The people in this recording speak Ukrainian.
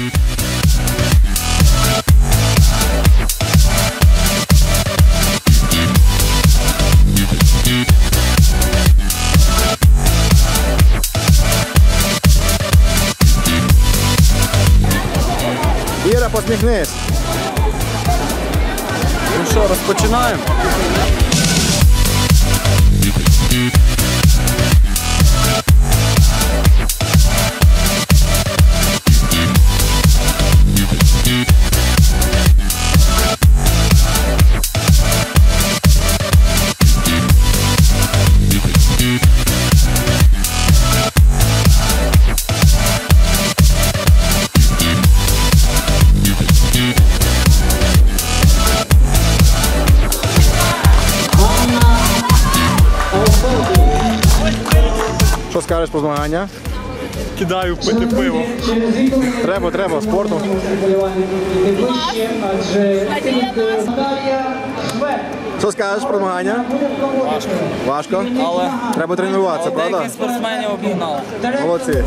Іра, посміхнись. Ну що, розпочинаємо? Що скажеш про змагання? Кидаю пити пиво. Треба, треба, спорту. Що скажеш про змагання? Важко. Важко? Але Треба тренуватися, правда? Деякі спортсменів обігнали. Молодці.